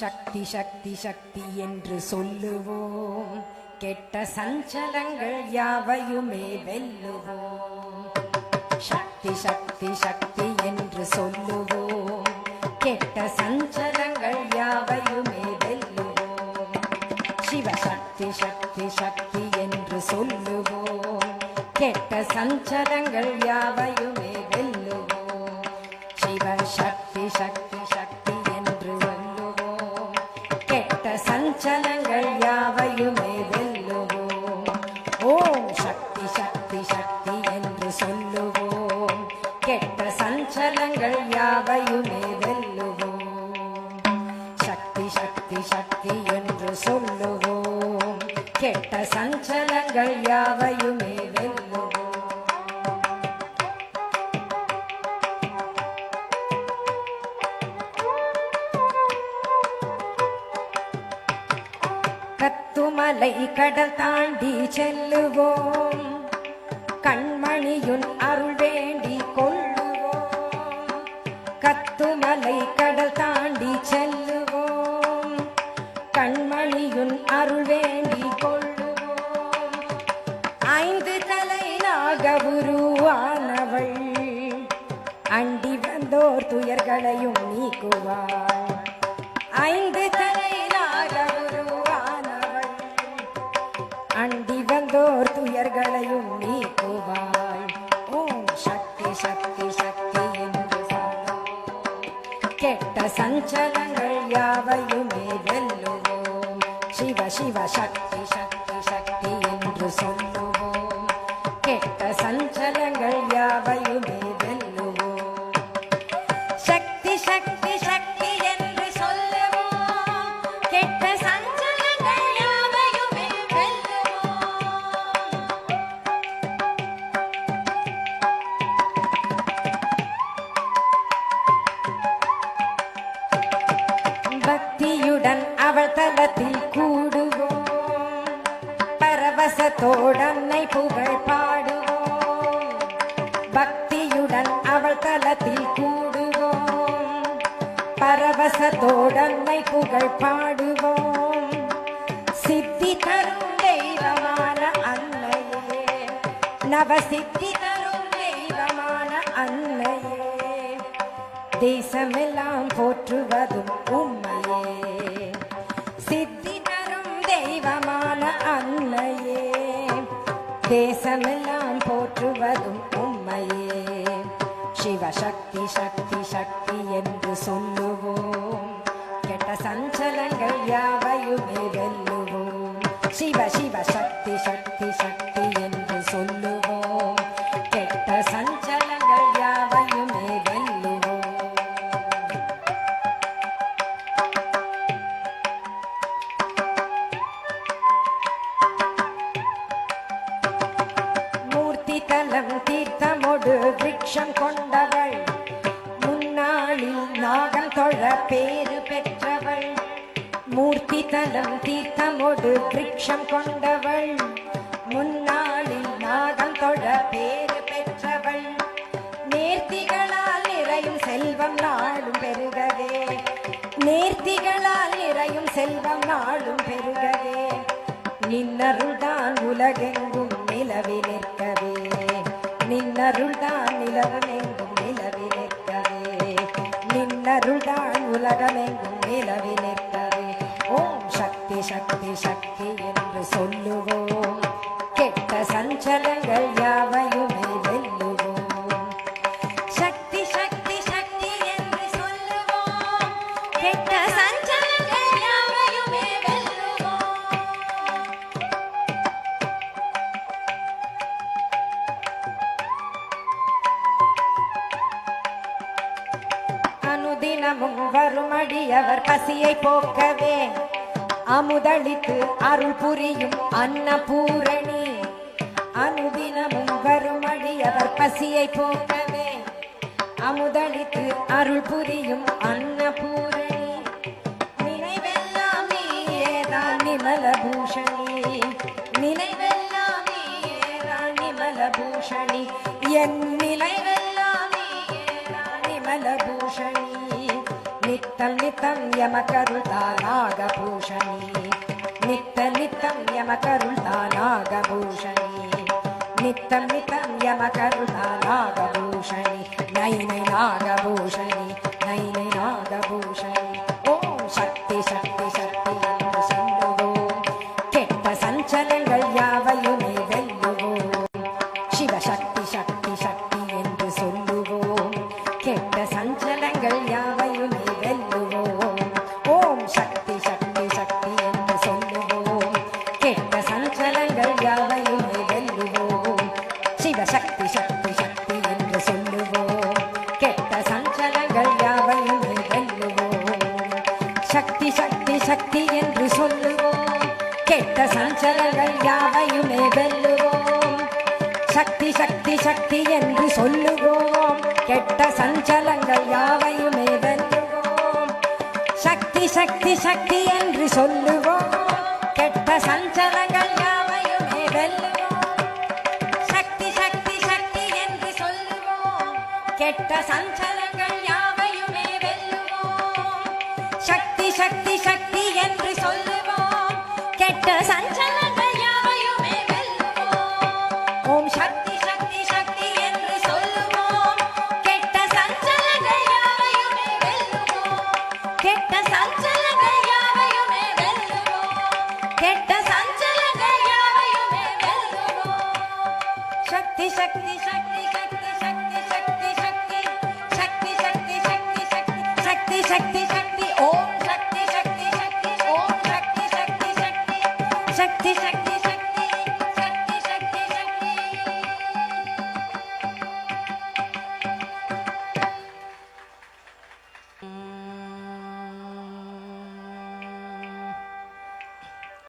சக்தி சக்தி சக்தி என்று சொல்லுவோம். கெட்ட சஞ்சலங்கள் யாவையுமே வெல்லுவோம். சக்தி சக்தி சக்தி என்று சொல்லுவோம். கெட்ட சஞ்சலங்கள் யாவையுமே வெல்லுவோம். சிவசக்தி சக்தி சக்தி என்று சொல்லுவோம். கெட்ட சஞ்சலங்கள் யாவையுமே வெல்லுவோம். சிவசக்தி சக்தி கெட்ட சஞ்சலங்கள் யாவையுமே வெல்லுவோம் கத்துமலை கடல் தாண்டி செல்லுவோம். கண்மணியுன் துயர்களையும் ஐந்து தலை நாகவுருவானவள் அண்டி வந்தோர் துயர்களையும் நீக்குவாய். ஓம் சக்தி சக்தி சக்தி என்று கெட்ட சஞ்சலங்கள் யாவையுமே வெல்லுவோம். சிவ சிவ சக்தி சக்தி சக்தி என்று சொல்லுவோம். கெட்ட சஞ்சலங்கள் யாவையுமே பாடுவோம். பக்தியுடன் அவள் தலத்தில் கூடுவோம். பரவசத்தோடன்மை புகழ் பாடுவோம். சித்தி தரும் தெய்வமான அன்னையே. நவசித்தி தரும் தெய்வமான அன்னையே. தேசமே தேசமெல்லாம் போற்றுவதும் உண்மையே சிவசக்தி சக்தி சக்தி என்று சொல்லுவோம். கெட்ட சஞ்சலங்கள் யாவையுமே வெல்லுவோம். சிவ சிவ சக்தி சக்தி பேரு பெற்றவள். மூர்த்தி தலம் தீர்த்தமொடு விருட்சம் கொண்டவள். முன்னாளில் நாதம் தொழ பேரு பெற்றவள். நேர்த்திகளால் நிறையும் செல்வம் நாளும் பெருகவே நேர்த்திகளால் நிறையும் செல்வம் நாளும் பெருகவே நின்னருள்தான் உலகெங்கும் நிலவி நிற்கவே. நின்னருள்தான் நிலவமெங்கும் நிலவி நிற்கவே. நின்னருள்தான் உலகமெங்கும் நிலவி நிற்கவே ஓம் சக்தி சக்தி சக்தி என்று சொல்லுவோம். கெட்ட சஞ்சலங்கள் யாவை தினமும் வருமடியவர் பசியை போக்கவே. அமுதளித்து அருள் புரியும் அன்னபூரணி. அனுதினமும் வருமடியவர் பசியை போக்கவே. அமுதளித்து அருள் புரியும் அன்னபூரணி. నిత్తలితం యమకరుతా నాగభూషణి నిత్తలితం యమకరుతా నాగభూషణి నిత్తం నిత్తలితం యమకరుతా నాగభూషణి నైన నాగ சக்தி சக்தி சக்தி என்று சொல்லுவோம். கெட்ட சஞ்சலங்கள் யாவையுமே வெல்லுவோம். சக்தி சக்தி சக்தி என்று சொல்லுவோம். கெட்ட சஞ்சலங்கள் யாவையுமே வெல்லுவோம். சக்தி சக்தி சக்தி என்று சொல்லுவோம். கெட்ட சஞ்சலங்கள் யாவையுமே வெல்லுவோம். சக்தி சக்தி சக்தி என்று சொல்லுவோம். கெட்ட சஞ்சலங்கள் யாவையுமே சக்தி சக்தி என்று சொல்லுவோம் கெட்ட சஞ்சலங்கள் யாவையுமே வெல்லுவோம் ஓம் சக்தி சக்தி சக்தி என்று சொல்லுவோம் கெட்ட சஞ்சலங்கள் யாவையுமே வெல்லுவோம் கெட்ட சஞ்சலங்கள் யாவையுமே வெல்லுவோம் கெட்ட சஞ்சலங்கள் யாவையுமே வெல்லுவோம் சக்தி சக்தி சக்தி சக்தி சக்தி சக்தி சக்தி சக்தி சக்தி சக்தி சக்தி சக்தி